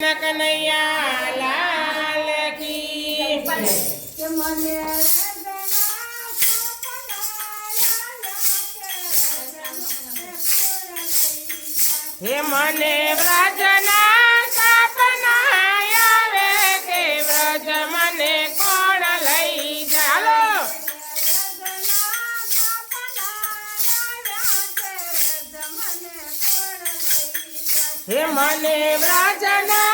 કનૈયા લાલ કી મને હે મને વ્રજના સપના આવે કે વ્રજ મને કોણ લઈ ચાલો હે મને વ્રજના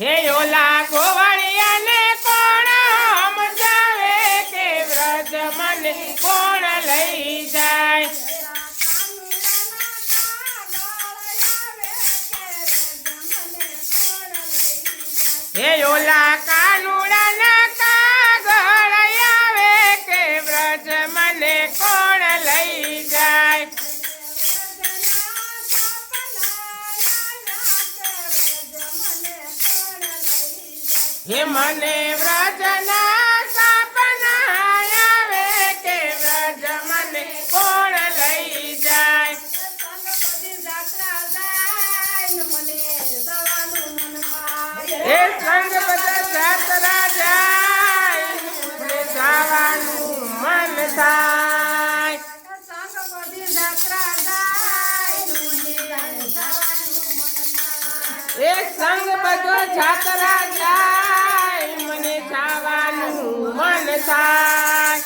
હે ઓલા ગોવાળિયાને કોણ સમજાવે કે વ્રજ મને કોણ લઈ જાય? હે ઓલા હે મને વ્રજના સપના કે વ્રજ મને કોણ લઈ જાય. હે સંગ બધા જાત્રા જાય મને મન થાય. એક સંગ બધો છાતરા જાય મને જવાનું મન થાય.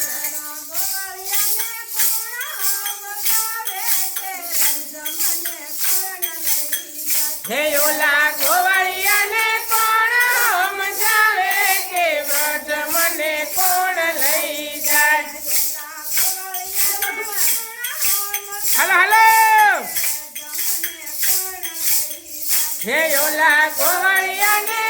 હે ઓલા હે ઓલા ગોવાળિયાને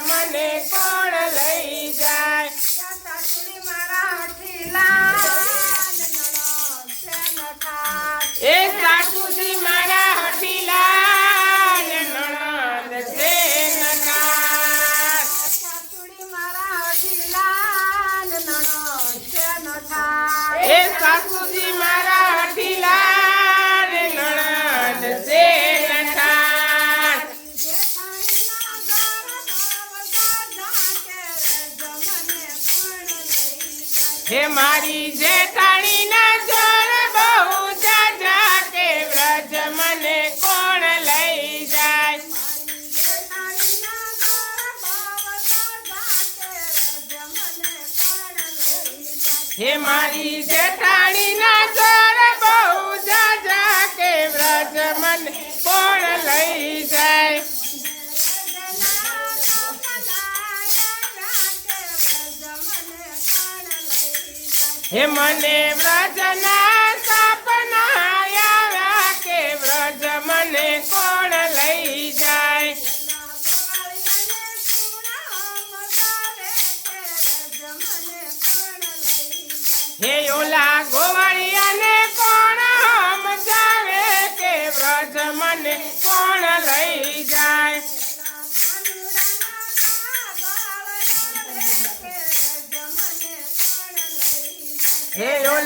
વ્રજ હે મારી જેઠાણી ના જોર બહુ જાજા વ્રજ મને કોણ લઈ જાય? હે મારી જેઠાણી ના બહુ જાજા કે વ્રજ મને કોણ લઈ જાય? હે મને વ્રજના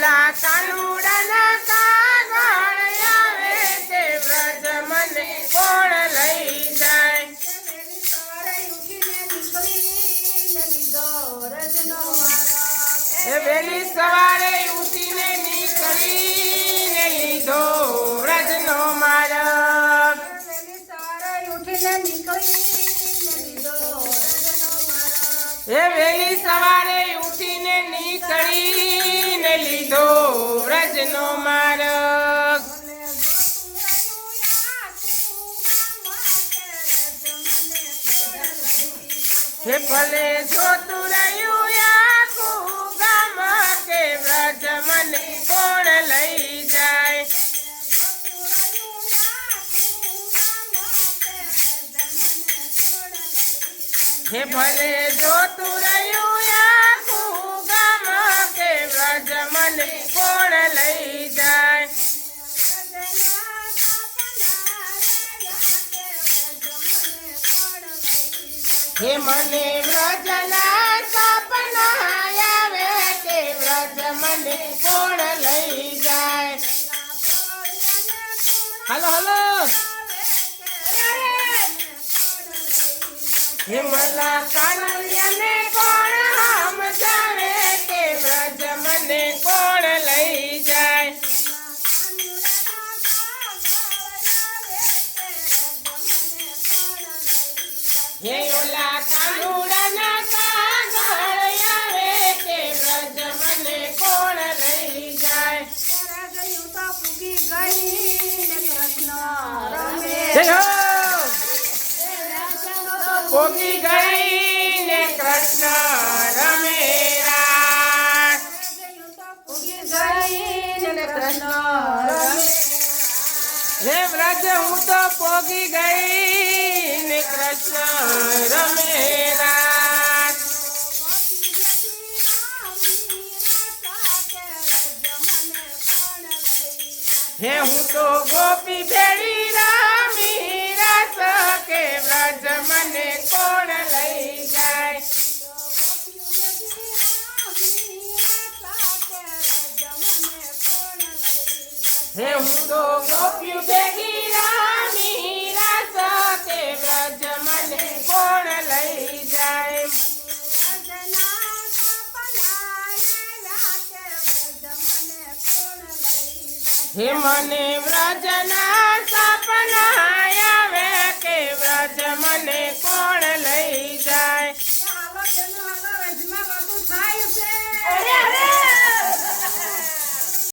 કાગળ આવે કે વ્રજ મને કોણ લઈ જાય. વહેલી સવારે ઉઠીને નીકળીને લીધો વ્રજનો માર્ગ. વહેલી સવારે ઉઠીને નીકળીને લીધો નો મારો. હે ભલે જોતું રહ્યું આખું ગામ કે વ્રજ મને કોણ લઈ જાય? હે ભલે જોતું હાલો હાલો. હે મલા કાનૈયાને કોણ સમજાવે કે વ્રજ મને કોણ લઈ જાય? હે ઓલા કાનુડાના પોગી ગઈ ને કૃષ્ણ રમે હે વ્રજ હું તો પોગી ગઈ ને કૃષ્ણ રમે હે હું તો ગોપી ભેળી મને કોણ લઈ જાય? હે, હું તો ગોપ્યું ભેગી રામી રાસા કે વ્રજ મને કોણ લઈ જાય? હે, મને વ્રજ વ્રજ મને કોણ લઈ જાય? હાલો હાલો રજમાં બધું થાય છે.